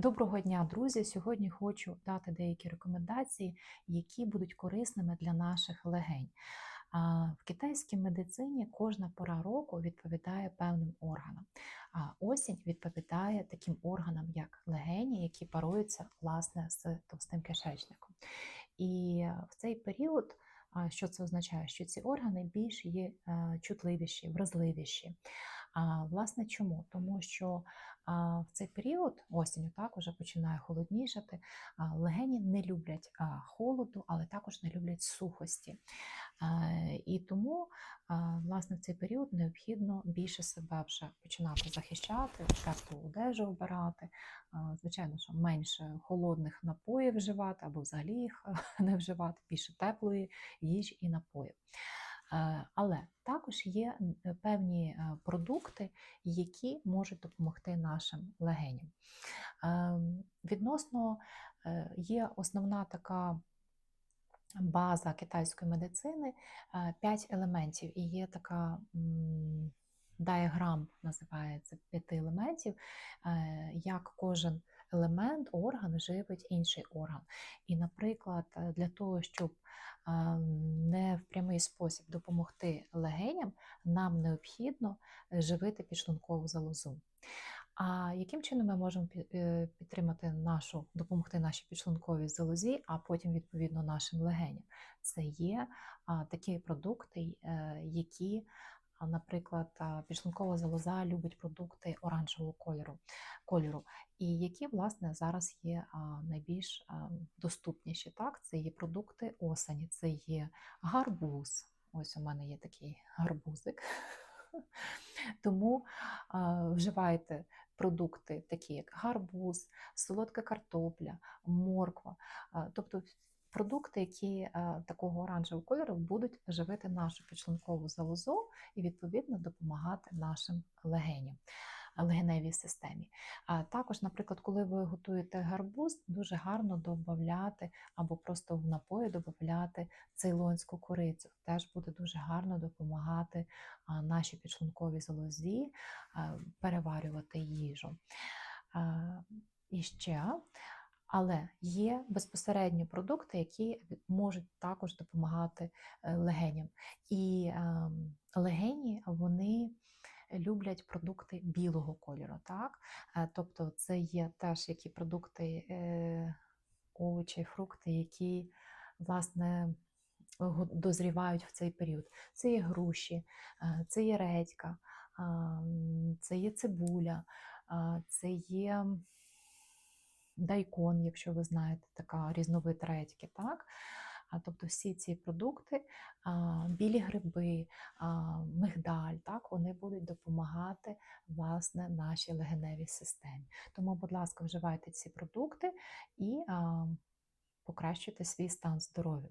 Доброго дня, друзі! Сьогодні хочу дати деякі рекомендації, які будуть корисними для наших легень. В китайській медицині кожна пора року відповідає певним органам. А осінь відповідає таким органам, як легені, які паруються власне з товстим кишечником. І в цей період, що це означає? Що ці органи більш є е, чутливіші, вразливіші. А, Власне, чому? Тому що а, в цей період осінню так уже починає холоднішати. а, Легені не люблять а, холоду, але також не люблять сухості. А, І тому а, власне в цей період необхідно більше себе вже починати захищати, теплу одежу обирати. А, Звичайно, що менше холодних напоїв вживати або взагалі їх не вживати, більше теплої їжі і напоїв. Е, Але також є певні е, продукти, які можуть допомогти нашим легеням. Ем, Відносно е, є основна така база китайської медицини, 5 елементів, і є така діаграм, називається п'яти елементів, е, як кожен елемент, орган живить інший орган. І, наприклад, е, для того, щоб е, не прямий спосіб допомогти легеням, нам необхідно е, живити підшлункову залозу. А яким чином ми можемо е, підтримати нашу, допомогти нашій підшлунковій залозі, а потім відповідно нашим легеням? Це є такі продукти, е, які, наприклад, підшлункова залоза любить продукти оранжевого кольору, кольору, і які, власне, зараз є найбільш доступніші. Так, це є продукти осені, це є гарбуз. Ось у мене є такий гарбузик. Тому вживайте продукти, такі як гарбуз, солодка картопля, морква, тобто продукти, які а, такого оранжевого кольору будуть живити нашу підшлункову залозу і відповідно допомагати нашим легеням. Легеневій системі. А також, наприклад, коли ви готуєте гарбуз, дуже гарно додати або просто в напої додати цейлонську корицю. Теж буде дуже гарно допомагати нашій підшлунковій залозі переварювати їжу. І ще, але є безпосередньо продукти, які можуть також допомагати е, легеням. І ем, легені вони люблять продукти білого кольору. Так? Е, Тобто це є теж які продукти, е, овочі, фрукти, які власне дозрівають в цей період. Це є груші, це є редька, це є цибуля, це є дайкон, якщо ви знаєте, така різновид редьки. Так? А, Тобто всі ці продукти, а, білі гриби, а, мигдаль, так, вони будуть допомагати власне нашій легеневій системі. Тому, будь ласка, вживайте ці продукти і а, покращуйте свій стан здоров'я.